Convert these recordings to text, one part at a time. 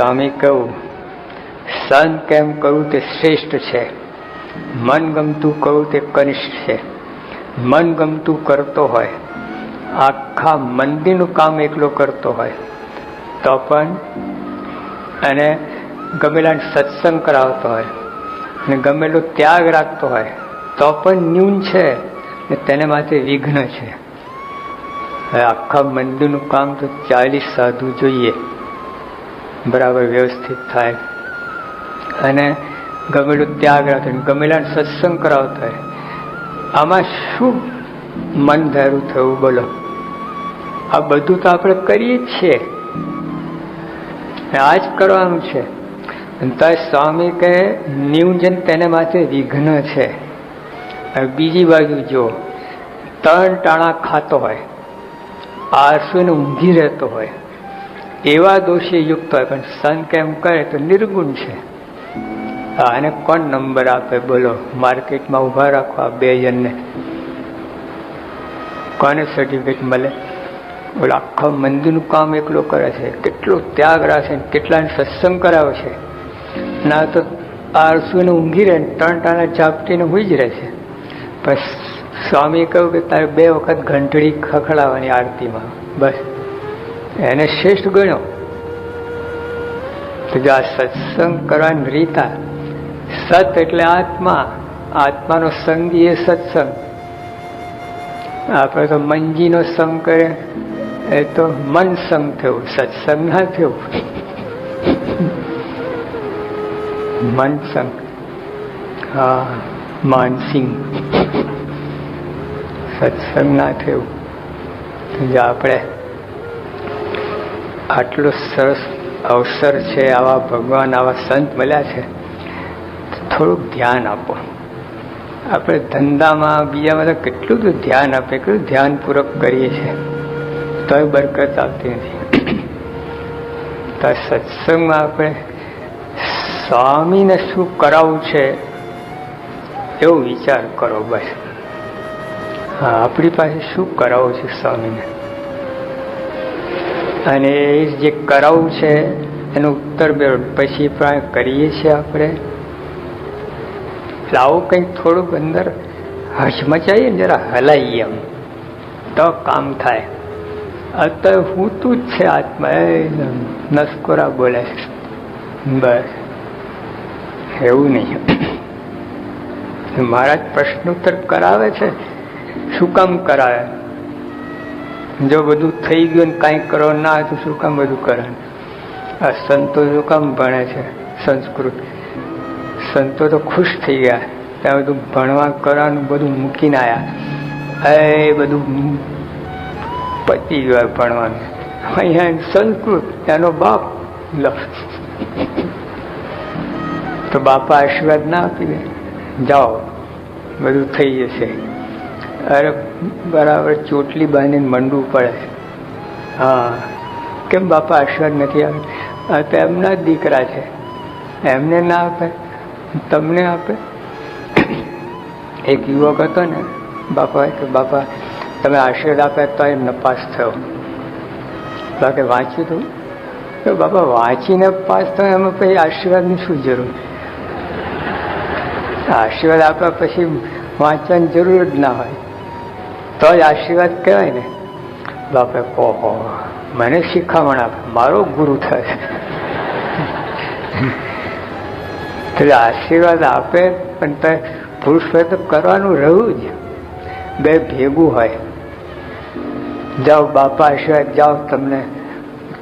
સ્વામી કહું, સન કેમ કરવું તે શ્રેષ્ઠ છે? મન ગમતું કરવું તે કનિષ્ઠ છે. મન ગમતું કરતો હોય, આખા મંદિરનું કામ એકલો કરતો હોય, તો પણ અને ગમેલા સત્સંગ કરાવતો હોય અને ગમેલો ત્યાગ રાખતો હોય, તો પણ ન્યૂન છે ને તેને માટે વિઘ્ન છે. આખા મંદિરનું કામ તો ચાલીસ સાધુ જોઈએ. બરાબર વ્યવસ્થિત થાય. અને ગમેલું ત્યાગ રાખે ગમેલા સત્સંગ કરાવતા હોય. આમાં શું મન ધારું થયું બોલો. આ બધું તો આપણે કરીએ જ છીએ. આ જ કરવાનું છે. સ્વામી કહે ન્યૂજન તેને માટે વિઘ્ન છે. બીજી બાજુ જો, ત્રણ ટાણા ખાતો હોય આરસો ને ઊંઘી રહેતો હોય એવા દોષી યુક્ત હોય, પણ સન કેમ કરે તો નિર્ગુણ છે. આને કોણ નંબર આપે બોલો, માર્કેટમાં ઊભા રાખો આ બે જણને. કોને સર્ટિફિકેટ મળે? બોલો, આખા મંદિરનું કામ એકલો કરે છે. કેટલો ત્યાગ રાખે કેટલાને સત્સંગ કરાવે છે. ના તો આરસુને ઊંઘી રહે ત્રણ ટાણા ચાપટીને હોઈ જ રહે છે. બસ સ્વામી કહ્યું કે તારે બે વખત ઘંટડી ખખડાવવાની આરતીમાં. બસ. એને શ્રેષ્ઠ ગણ્યો. તો આ સત્સંગ કરવાની રીતા, સત એટલે આત્મા, આત્માનો સંગી એ સત્સંગ. આપણે તો મંજીનો સંગ કરે, એ તો મન સંગ થયું, સત્સંગ ના થયું. મન સંગ. હા માનસિંહ સત્સંગ ના થયું. જો આપણે આટલો સરસ અવસર છે, આવા ભગવાન, આવા સંત મળ્યા છે. થોડુંક ધ્યાન આપો. આપણે ધંધામાં, બીજામાં તો કેટલું બધું ધ્યાન આપે કેટલું ધ્યાનપૂર્વક કરીએ છીએ. તોય બરકત આવતી નથી. તો સત્સંગમાં આપણે સ્વામીને શું કરાવવું છે, એવો વિચાર કરો બસ. હા, આપણી પાસે શું કરાવવું છે સ્વામીને? અને એ જે કરાવવું છે, એનું ઉત્તર બે પછી પણ કરીએ છીએ આપણે. આવું કંઈક થોડુંક અંદર. હચમચાઈએ ને જરા હલાઈએ એમ. તો કામ થાય. અત્યારે હું તું જ છે આત્મા. એ નસકોરા બોલે બસ. એવું નહીં. મહારાજ પ્રશ્નોત્તર કરાવે છે. શું કામ કરાવે? જો બધું થઈ ગયું ને કાંઈ કરો, ના હોય તો શું કામ બધું કરે આ સંતો શું કામ ભણે છે, સંસ્કૃત. સંતો તો ખુશ થઈ ગયા. ત્યાં બધું ભણવા, કરવાનું બધું મૂકીને આવ્યા એ બધું પતી ગયું ભણવાનું. અહીંયા સંસ્કૃત, ત્યાંનો બાપ. તો બાપા આશીર્વાદ ના આપી દે. જાઓ. બધું થઈ જશે. અરે, બરાબર, ચોટલી બાંધીને મંડવું પડે. હા. કેમ બાપા આશીર્વાદ નથી આવે આ તો એમના જ દીકરા છે. એમને ના આપે? તમને આપે? એક યુવક હતો ને, બાપા, કે બાપા, તમે આશીર્વાદ આપે તો એ નપાસ થયો. બાકી વાંચ્યું હતું તો બાપા, વાંચીને પાસ થયો, એમાં પછી આશીર્વાદની શું જરૂર? આશીર્વાદ આપ્યા પછી વાંચવાની જરૂર જ ના હોય. તો જ આશીર્વાદ કહેવાય ને. બાપે કહો મને શીખામણ આપે. મારો ગુરુ થશે એટલે આશીર્વાદ આપે, પણ તે પુરુષ હોય તો કરવાનું રહ્યું જ. બે ભેગું હોય. જાઓ બાપા આશીર્વાદ, જાઓ, તમને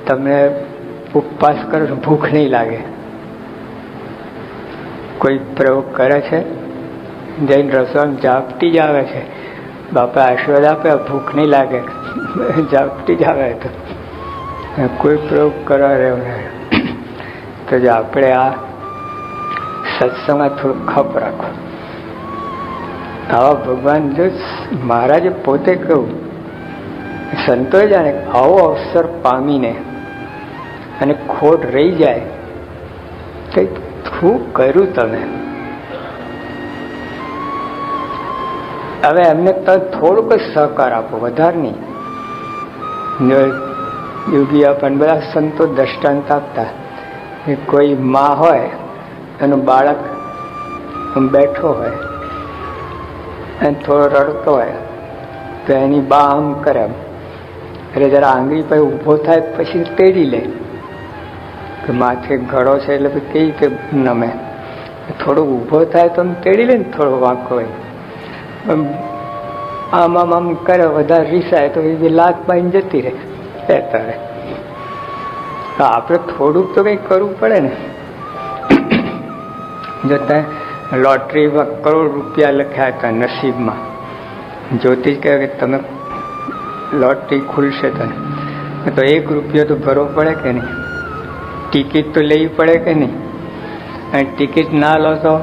તમને ઉપવાસ કરો ભૂખ નહીં લાગે. કોઈ પ્રયોગ કરે છે? જઈને રસોઈ જાપતી જ આવે છે. બાપા આશીર્વાદ આપે ભૂખ નહીં લાગે. જાપટી જ આવે તો. કોઈ પ્રયોગ કરવા રહ્યો નહીં. તો જો આપણે આ સત્સંગમાં થોડું ખપ રાખો. આવા ભગવાન જો મહારાજે પોતે કહ્યું સંતો જાણે આવો અવસર પામીને અને ખોટ રહી જાય, કંઈક શું કર્યું તમે? હવે એમને થોડુંક જ સહકાર આપો, વધારે નહીં. યોગી આપણને બધા સંતો દ્રષ્ટાંત આપતા કે કોઈ માં હોય, એનું બાળક બેઠો હોય અને થોડો રડતો હોય, તો એની બા આમ કરે. એટલે જરા આંગળી પર ઊભો થાય પછી તેડી લે. કે માથે ઘડો છે એટલે કેવી રીતે નમે? થોડો ઊભો થાય તો તેડી લે ને થોડો વાંકો હોય. આમ આમ આમ કરે વધારે રીસાય તો એ લાત પાઈને જતી રહે એ તારે તો આપણે થોડુંક તો કંઈક કરવું પડે ને. જો ત્યાં લોટરીમાં કરોડ રૂપિયા લખ્યા હતા નસીબમાં. જ્યોતિષ કહે કે તમે લોટરી ખુલશે તને. તો એક રૂપિયો તો ભરવો પડે કે નહીં? ટિકિટ તો લેવી પડે કે નહીં? અને ટિકિટ ના લો તો?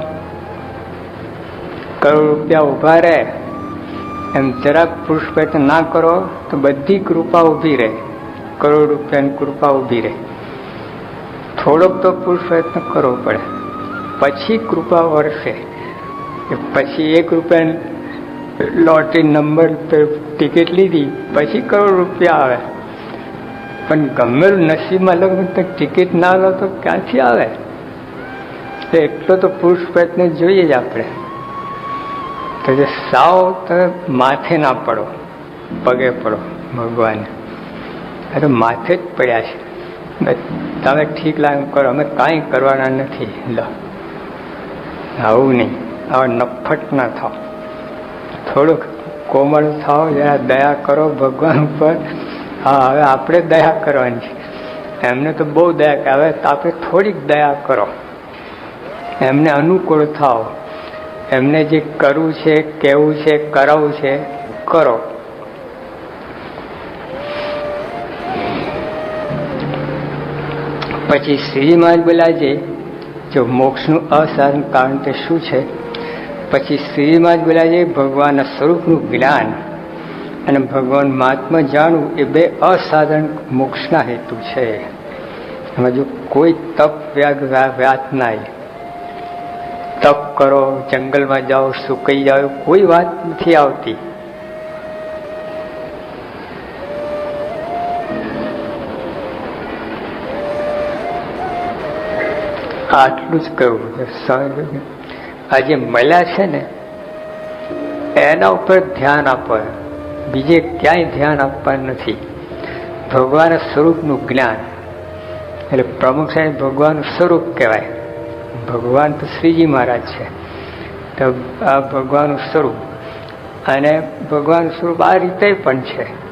કરોડ રૂપિયા ઊભા રહે, એમ જરાક પુષ્પેટ ના કરો તો બધી કૃપા ઊભી રહે, કરોડ રૂપિયાની કૃપા ઊભી રહે. થોડોક તો પુરુષ કરવો પડે, પછી કૃપા વરસે પછી એક રૂપિયા લોટરી નંબર ટિકિટ લીધી, પછી કરોડ રૂપિયા આવે. પણ ગમેલું નસીબમાં લગ્ન તો ટિકિટ ના લો તો ક્યાંથી આવે? તો એટલો તો પુરુષ પ્રયત્ન જોઈએ જ આપણે. તો જે સાવ તમે માથે ના પડો, પગે પડો ભગવાન. અરે માથે જ પડ્યા છે. તમે ઠીક લાગે કરો, અમે કાંઈ કરવાના નથી. લો. આવું નહીં. આવા નફટ ના થાવ થોડુંક કોમળ થાવ જરા દયા કરો ભગવાન ઉપર. હા, હવે આપણે દયા કરવાની છે. એમને તો બહુ દયા કે હવે આપણે થોડીક દયા કરો. એમને અનુકૂળ થાવ એમને જે કરવું છે કેવું છે, કરાવવું છે, કરો. પછી શ્રીજી મહારાજ બોલ્યા છે, જો મોક્ષનું અસાધન કારણ તે શું છે? પછી શ્રીજી મહારાજ બોલ્યા છે, ભગવાનના સ્વરૂપનું જ્ઞાન અને ભગવાન મહાત્મા જાણવું એ બે અસાધારણ મોક્ષના હેતુ છે. એમાં જો કોઈ તપ વ્યાગ વ્યાત ના તપ કરો, જંગલમાં જાઓ, સુકાઈ જાઓ, કોઈ વાત નથી આવતી. આટલું જ કહ્યું આ જે મળ્યા છે ને, એના ઉપર ધ્યાન આપો. બીજે ક્યાંય ધ્યાન આપવાનું નથી. ભગવાન સ્વરૂપનું જ્ઞાન. એટલે પ્રમુખ સાહેબ ભગવાનનું સ્વરૂપ કહેવાય. ભગવાન તો શ્રીજી મહારાજ છે. તો આ ભગવાનનું સ્વરૂપ. અને ભગવાન સ્વરૂપ આ રીતે પણ છે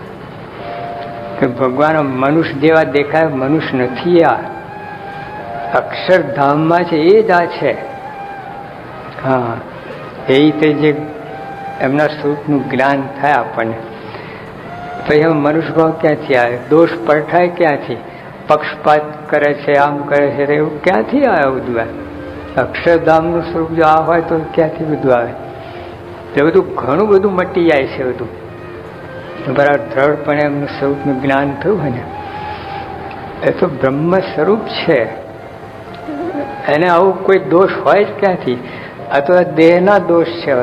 કે ભગવાન મનુષ્ય જેવા દેખાય, મનુષ્ય નથી આ. અક્ષરધામમાં છે, એ જ આ છે. હા, એ રીતે જે એમના સ્વરૂપનું જ્ઞાન થાય આપણને. પછી એમાં મનુષ્ય ભાવ ક્યાંથી આવે? દોષ પરઠાય ક્યાંથી? પક્ષપાત કરે છે, આમ કરે છે, એવું ક્યાંથી આવે બધું? અક્ષરધામનું સ્વરૂપ જો આ હોય તો ક્યાંથી બધું આવે? એટલે બધું ઘણું બધું મટી જાય છે બધું. બરાબર દ્રઢપણે એમનું સ્વરૂપનું જ્ઞાન થયું હોય ને, એ તો બ્રહ્મ સ્વરૂપ છે. એને આવું કોઈ દોષ હોય જ ક્યાંથી? તો દેહના દોષ છે